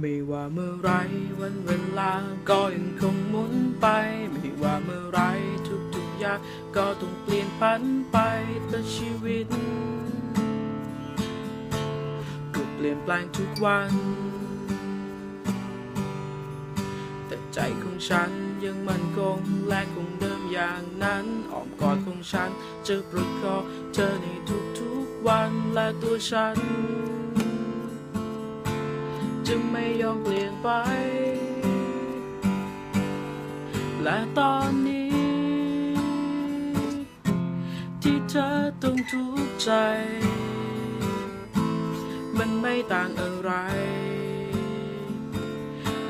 ไม่ว่าเมื่อไรวันเวลาก็ยังคงหมุนไป ไม่ว่าเมื่อไรทุกๆอย่างก็ต้องเปลี่ยนพันไปแต่ชีวิตก็เปลี่ยนแปลงทุกวัน แต่ใจของฉันยังมั่นคงและคงเดิมอย่างนั้นอ้อมกอดของฉันจะประคองเธอในทุกๆวันและตัวฉัน จะไม่ยอมเปลี่ยนไป และตอนนี้ ที่เธอต้องทุกข์ใจ มันไม่ต่างอะไร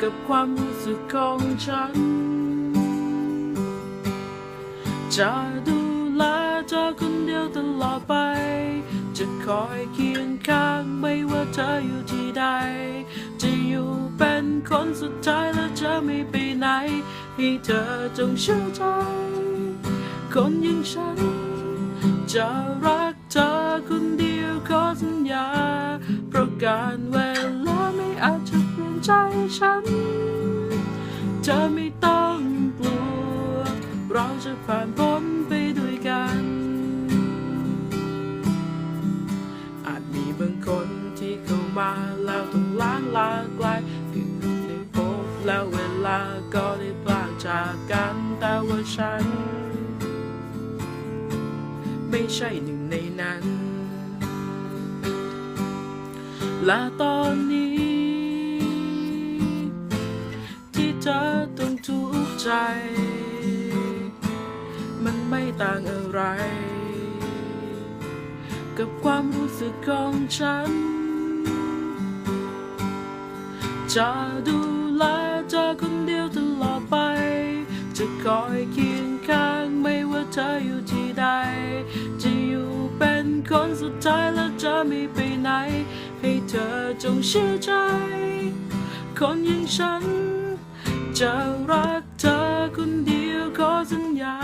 กับความรู้สึกของฉัน จะดูแลเธอคนเดียวตลอดไป คอยเคียงข้างไม่ว่าเธออยู่ที่ใด จะอยู่เป็นคนสุดท้ายและจะไม่ไปไหน ให้เธอจงเชื่อใจ คนอย่างฉัน จะรักเธอคนเดียวขอสัญญา เพราะการเวลาไม่อาจจะเปลี่ยนใจฉันเธอไม่ต้องกลัว เราจะผ่านพ้นไป มาแล้วต้องล้างลาไกลเพียงได้พบแล้วเวลาก็ได้พลากจากกันแต่ว่าฉัน ไม่ใช่หนึ่งในนั้น และตอนนี้ ที่เธอต้องทุกข์ใจ มันไม่ต่างอะไร กับความรู้สึกของฉัน จะดูแลเธอคนเดียวตลอดไป จะคอยเคียงข้างไม่ว่าเธออยู่ที่ใด จะอยู่เป็นคนสุดท้ายและจะไม่ไปไหน ให้เธอจงเชื่อใจ คนอย่างฉัน จะรักเธอคนเดียวขอสัญญา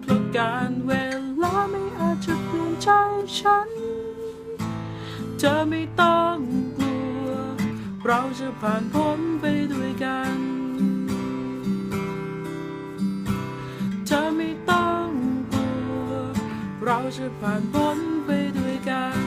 เพราะการเวลาไม่อาจจะเปลี่ยนใจฉัน เธอไม่ต้อง เราจะผ่านพ้นไปด้วยกัน เธอไม่ต้องกลัว เราจะผ่านพ้นไปด้วยกัน